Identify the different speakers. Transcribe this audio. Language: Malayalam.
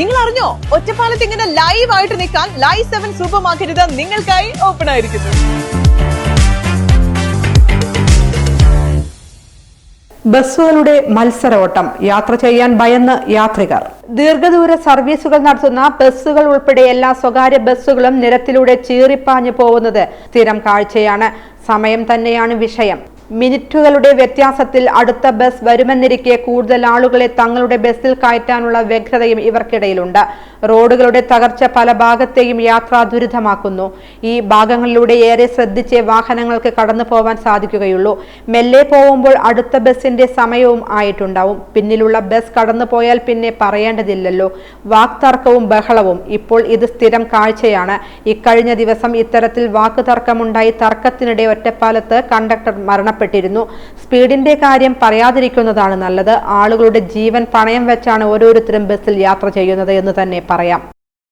Speaker 1: നിങ്ങൾ അറിഞ്ഞോ ഒറ്റപ്പാലത്ത് ഇങ്ങനെ ലൈവ് ആയിട്ട് നിൽക്കാൻ ലൈവ് സെവൻ സൂപ്പർ മാർക്കറ്റ് നിങ്ങൾക്കായി ഓപ്പൺ ആയിരിക്കുന്നു.
Speaker 2: ബസ്സുകളുടെ മത്സരോട്ടം യാത്ര ചെയ്യാൻ ഭയന്ന് യാത്രികർ. ദീർഘദൂര സർവീസുകൾ നടത്തുന്ന ബസ്സുകൾ ഉൾപ്പെടെ എല്ലാ സ്വകാര്യ ബസ്സുകളും നിരത്തിലൂടെ ചീറിപ്പാഞ്ഞു പോകുന്നത് സ്ഥിരം കാഴ്ചയാണ്. സമയം തന്നെയാണ് വിഷയം. മിനിറ്റുകളുടെ വ്യത്യാസത്തിൽ അടുത്ത ബസ് വരുമെന്നിരിക്കെ കൂടുതൽ ആളുകളെ തങ്ങളുടെ ബസ്സിൽ കയറ്റാനുള്ള വ്യഗ്രതയും ഇവർക്കിടയിലുണ്ട്. റോഡുകളുടെ തകർച്ച പല ഭാഗത്തെയും യാത്രാ ദുരിതമാക്കുന്നു. ഈ ഭാഗങ്ങളിലൂടെ ഏറെ ശ്രദ്ധിച്ചേ വാഹനങ്ങൾക്ക് കടന്നു പോവാൻ സാധിക്കുകയുള്ളൂ. മെല്ലെ പോകുമ്പോൾ അടുത്ത ബസ്സിന്റെ സമയവും ആയിട്ടുണ്ടാവും. പിന്നിലുള്ള ബസ് കടന്നു പോയാൽ പിന്നെ പറയേണ്ടതില്ലല്ലോ. വാക്തർക്കവും ബഹളവും. ഇപ്പോൾ ഇത് സ്ഥിരം കാഴ്ചയാണ്. ഇക്കഴിഞ്ഞ ദിവസം ഇത്തരത്തിൽ വാക്കുതർക്കമുണ്ടായി തർക്കത്തിനിടെ ഒറ്റപ്പാലത്ത് കണ്ടക്ടർ മരണപ്പെട്ടിരുന്നു സ്പീഡിന്റെ കാര്യം പറയാതിരിക്കുന്നതാണ് നല്ലത്. ആളുകളുടെ ജീവൻ പണയം വെച്ചാണ് ഓരോരുത്തരും ബസ്സിൽ യാത്ര ചെയ്യുന്നത് എന്ന് തന്നെ പറയാം.